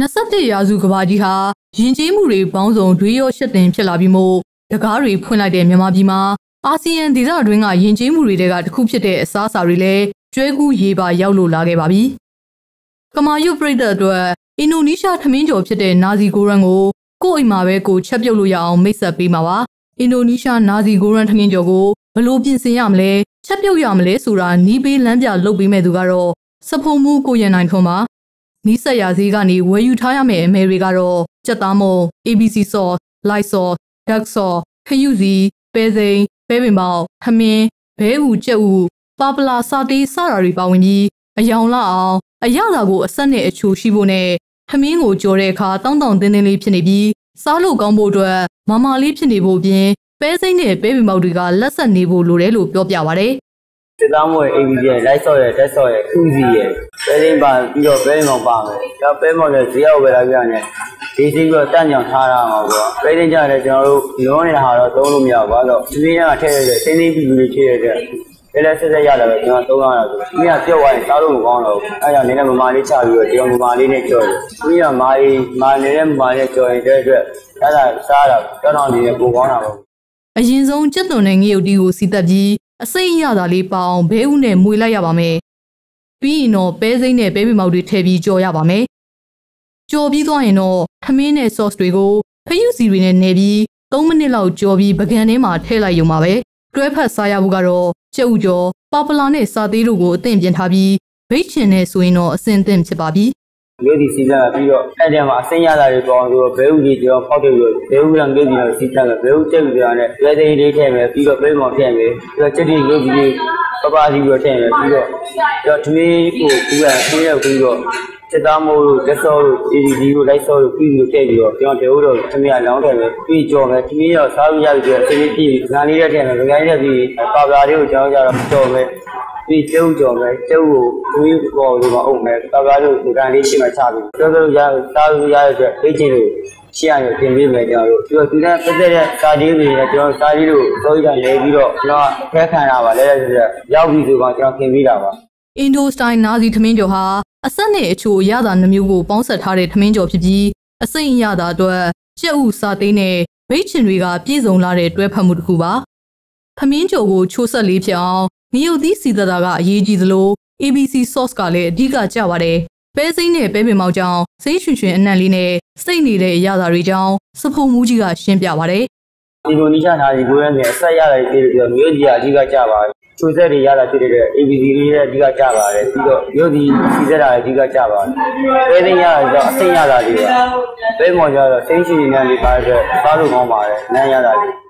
21ရာစုကဘာကြီးဟာယဉ်ကျေးမှုတွေပေါင်းစုံတွေးရောရှက်တင်ဖြစ်လာပြီးမို့တကားတွေဖွင့်လိုက်တဲ့မြန်မာပြည်မှာအာဆီယံဒေသတွင်းကယဉ်ကျေးမှုတွေကတစ်ခုဖြစ်တဲ့အစားအစာတွေလည်းကျွဲကူးရေးပါရောက်လို့လာခဲ့ပါပြီ။ကမာယုပရိသတ်အတွက်အင်ဒိုနီးရှားထမင်းကျော်ဖြစ်တဲ့နာဇီကိုရန်ကိုကိုယ့်အိမ်မှာပဲကိုချက်ပြုတ်လို့ရအောင်မိတ်ဆက်ပေးမှာပါ။အင်ဒိုနီးရှားနာဇီကိုရန်ထမင်းကျော်ကိုဘလို့ပြင်ဆင်ရမလဲချက်ပြုတ်ရမလဲဆိုတာနီးပေးလမ်းပြလုပ်ပေးမဲ့သူကတော့စဖုံမှုကိုရန်နိုင်ထွန်းပါ နီးဆက်ရာဈေးကနေဝယ်ယူထားရမယ့်အမဲတွေကတော့ကြက်သားမုံ ABC sauce, light sauce, dark sauce, ခရုစီပဲစိန်ပဲပင်ပေါဟမင်းဘဲဥကြက်ဥပါပလာစာတေးစတာတွေပါဝင်ပြီးအယောင်လာအောင်အရသာကိုအဆက်နဲ့အချိုရှိဖို့နဲ့ခမင်းကိုကြော်တဲ့အခါတောင်းတောင်းတင်းတင်းလေးဖြစ်နေပြီးစားလို့ကောင်းဖို့အတွက်မမလေးဖြစ်နေဖို့ပြင်ပဲစိမ့်နဲ့ပဲပင်ပေါတွေကလက်ဆက်နေဖို့လိုတယ်လို့ပြောပြပါဗျ။ စစ်သားမွေ ABC ရဲ့ light sauce ရဲ့ dead sauce ရဲ့ cruisy ရဲ့ပဲစိမ့်ပါပြီးတော့ပဲမောင်ပါမယ်။ဒါပဲမောင်လည်းဈေးရောက်ပဲလာပြရတယ်။ဒီစီးပြီးတော့တန့်ကြောင်ထားရမှာပေါ့။ပဲစိမ့်ကြတယ်ကျွန်တော်တို့လုံးနေတာဟာတော့သုံးလို့မရဘူး။ဘာလို့ဒီနေ့ကထည့်ရတဲ့စိမ့်သိမ့်ပြီးပြီးထည့်ရတဲ့လဲလဲဆက်ဆက်ရတယ်ပဲကျွန်တော်သုံးရတာဆို။ဒီကပြော့သွားရင်စားလို့မကောင်းတော့ဘူး။အဲဒါနည်းနည်းမမာလေးချပြီးတော့ကျွန်တော်မမာလေးနဲ့ကြော်တယ်။ဒီကမာကြီးမာနေတဲ့မမာနဲ့ကြော်ရင်တဲ့အတွက်အဲ့ဒါစားတာတော်တော်လေးပိုကောင်းတာပေါ့အရင်ဆုံးကြက်သွန်နဲ့ငရုတ်တီကိုစီတက်ပြီး အစိမ့်ရတာလေးပေါအောင်ဘဲဥနဲ့မွေလိုက်ရပါမယ်ပြီးရင်တော့ပဲစိမ့်နဲ့ပဲပင်မောက်တွေထည့်ပြီးကြော်ရပါမယ်ကြော်ပြီးသွားရင်တော့ခမင်းနဲ့ sauce တွေကိုဖယုစီတွေနဲ့နေပြီး3မိနစ်လောက်ကြော်ပြီးပကံထဲမှာထည့်လိုက်ရုံပါပဲတွဲဖက်စားရဖို့ကတော့ကြက်ဥကြော်ပါပလာနဲ့စာသေးတို့ကိုအသင့်ပြင်ထားပြီးဘိတ်ချင်နဲ့ဆိုရင်တော့အစင်သင့်ဖြစ်ပါပြီ မြို့ဒီစီးစားပြီးတော့အဲ့ဒီမှာအစင်းရတာတွေပေါအောင်ဆိုတော့ဘဲဥကြီးကျွန်တော်ဖောက်တယ်ပြီးတော့ဘဲဥကမြို့ဒီတော့စီးစားမယ်ဘဲဥကျက်ပြီးတော့လည်းရဲသိန်းလေးထည့်မယ်ပြီးတော့ဘဲမောင်ထည့်မယ်ပြီးတော့ချက်တီမြို့ကြီးပပစီပြီးတော့ထည့်မယ်ပြီးတော့ကျွန်တော်ထွေးကိုကူရဆွေးရပြီးတော့စစ်သားမိုးတို့လက်စောတို့ ADD တို့လိုက်စောတို့ပြီးပြီးထည့်ပြီးတော့ကျွန်တော်တေဦးတို့သမီးကလောင်းထည့်မယ်ပြီးကြော်မယ်သမီးရောစားလို့ရပြီဆိုတော့အစင်းလေးပြီးငါလေးရက်ထည့်မယ်ငါလေးရက်ပြီးပါပလာလေးကိုကျွန်တော်ကြတော့ကြော်မ ယ်ဒီကျုပ်ကြော်မယ်ကျုပ်ကိုသွေးပေါ်လို့မအုပ်မယ်တော်ကားလို့ဒီကံလေးရှိမှချပြီးတော်တော်ရစားလို့ရရတဲ့အိတ်ချင်းလို့ရှေ့ရရပြင်ပေးမယ်ကျွန်တော်တို့ပြီးတော့ဒီကပတ်သက်တဲ့စာကြီးတွေနဲ့ကျွန်တော်စာကြီးတို့စိုးရိမ်လဲပြီးတော့ကျွန်တော်ဖဲခံရပါလဲလဲဆိုတော့ရောက်ပြီဆိုတော့ကျွန်တော်ပြင်ပေးတာပါအင်ဒိုစတိုင်းနာဇီထမင်းကျော်ဟာအဆက်နဲ့အချိုရတာနှမျိုးကိုပေါင်းဆက်ထားတဲ့ထမင်းကျော်ဖြစ်ပြီးအစိမ့်ရတာအတွက်ကျက်ဥစာသိန်းနဲ့ဘိတ်ချင်တွေကပြည့်စုံလာတဲ့တွဲဖက်မှုတစ်ခုပါထမင်းကျော်ကိုချိုးဆက်လေးဖြစ်အောင် ငရုတ်သီးစီတတာကအရေးကြီးသလို ABC sauce ကလည်းအဓိကကျပါတယ်။ပဲစိမ့်နဲ့ပဲပင်မောက်ကြောင့်စိတ်ရွှင်ရွှင်အနံ့လေးနဲ့စိတ်နေတဲ့အရာတွေကြောင့်စဖုံမူးကြီးကရှင်းပြပါတယ်။အင်ဒိုနီးရှားနာရီကိုရနဲ့ဆက်ရတာပြည်ပြီးတော့မြို့ကြီးကအဓိကကျပါတယ်။ချိုးဆက်တွေရတာဖြစ်တဲ့ ABC လေးရဲ့အဓိကကျပါတယ်။ပြီးတော့မြို့ကြီးစီဆက်တာအဓိကကျပါတယ်။ပဲသိမ်းရတာကြောင့်အစိမ့်ရတာလေးပါ။ပဲမော်ကျတော့စိမ့်ရှိနေတယ်လေးပါတဲ့စားလို့ကောင်းပါတယ်။နမ်းရတာလေး